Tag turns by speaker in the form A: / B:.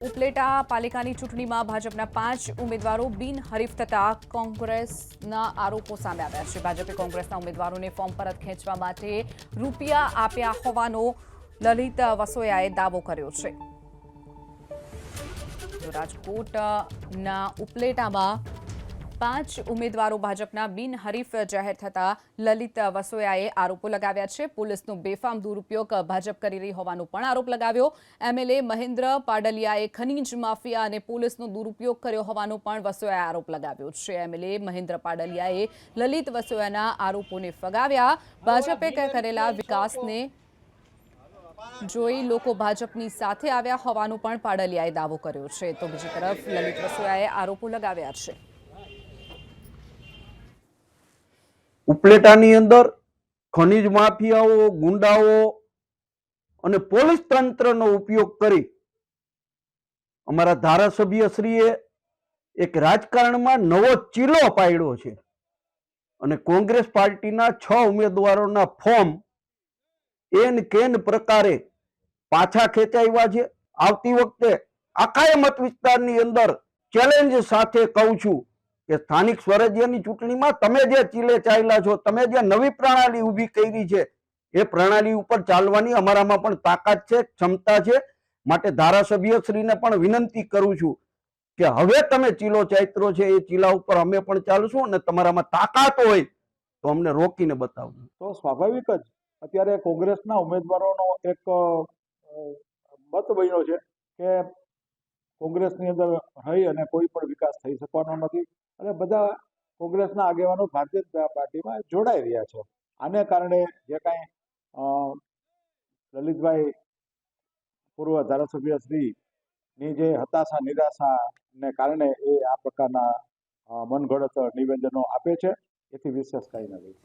A: ઉપલેટા પાલિકાની ચૂંટણીમાં ભાજપના પાંચ ઉમેદવારો બિનહરીફ થતા કોંગ્રેસના આરોપો સામે આવ્યા છે. ભાજપે કોંગ્રેસના ઉમેદવારોને ફોર્મ પરત ખેંચવા માટે રૂપિયા આપ્યા હોવાનો લલિત વસોયાએ દાવો કર્યો છે. રાજકોટના ઉપલેટામાં પાંચ ઉમેદવારો ભાજપના બિનહરીફ જાહેર થતા લલિત વસોયાએ આરોપો લગાવ્યા છે. પોલીસનો બેફામ દુરુપયોગ ભાજપ કરી રહી હોવાનો પણ આરોપ લગાવ્યો. એમએલએ મહેન્દ્ર પાડલિયાએ ખનીજ માફિયા અને પોલીસનો દુરુપયોગ કર્યો હોવાનો પણ વસોયાએ આરોપ લગાવ્યો છે. એમએલએ મહેન્દ્ર પાડલિયાએ લલિત વસોયાના આરોપોને ફગાવ્યા. ભાજપે કરેલા વિકાસને જોઈ લોકો ભાજપની સાથે આવ્યા હોવાનું પણ પાડલિયાએ દાવો કર્યો છે. તો બીજી તરફ લલિત વસોયાએ આરોપો લગાવ્યા છે.
B: ઉપલેટાની અંદર ખનિજ માફિયાઓ, ગુંડાઓ અને પોલીસ તંત્રનો ઉપયોગ કરી અમારા ધારાસભ્યશ્રીએ એક રાજકારણમાં નવો ચીલો પાડ્યો છે અને કોંગ્રેસ પાર્ટીના છ ઉમેદવારોના ફોર્મ એન કેન પ્રકારે પાછા ખેંચાવ્યા છે. આવતી વખતે આખા મત વિસ્તારની અંદર ચેલેન્જ સાથે કહું છું કે સ્થાનિક સ્વરાજ્યની ચૂંટણીમાં તમે જે ચીલે ચાલ્યા છો, તમે જે નવી પ્રણાલી ઊભી કરી છે, એ પ્રણાલી ઉપર ચાલવાની અમારામાં પણ તાકાત છે, ક્ષમતા છે. માટે ધારાસભ્ય શ્રીને પણ વિનંતી કરું છું કે હવે તમે ચીલો ચાઇત્રો છે, એ ચીલા ઉપર અમે પણ ચાલશું અને તમારામાં તાકાત હોય તો અમને રોકીને બતાવજો.
C: તો સ્વાભાવિક જ. અત્યારે કોંગ્રેસના ઉમેદવારોનો એક મત બન્યો છે કે કોંગ્રેસની અંદર રહી અને કોઈ પણ વિકાસ થઈ શકવાનો નથી. અને બધા કોંગ્રેસના આગેવાનો ભારતીય જનતા પાર્ટીમાં જોડાઈ રહ્યા છે. આને કારણે જે કાંઈ લલિતભાઈ પૂર્વ ધારાસભ્ય શ્રીની જે હતાશા નિરાશાને કારણે એ આ પ્રકારના અ, મનગઢત નિવેદનો આપે છે. એથી વિશેષ કંઈ નથી.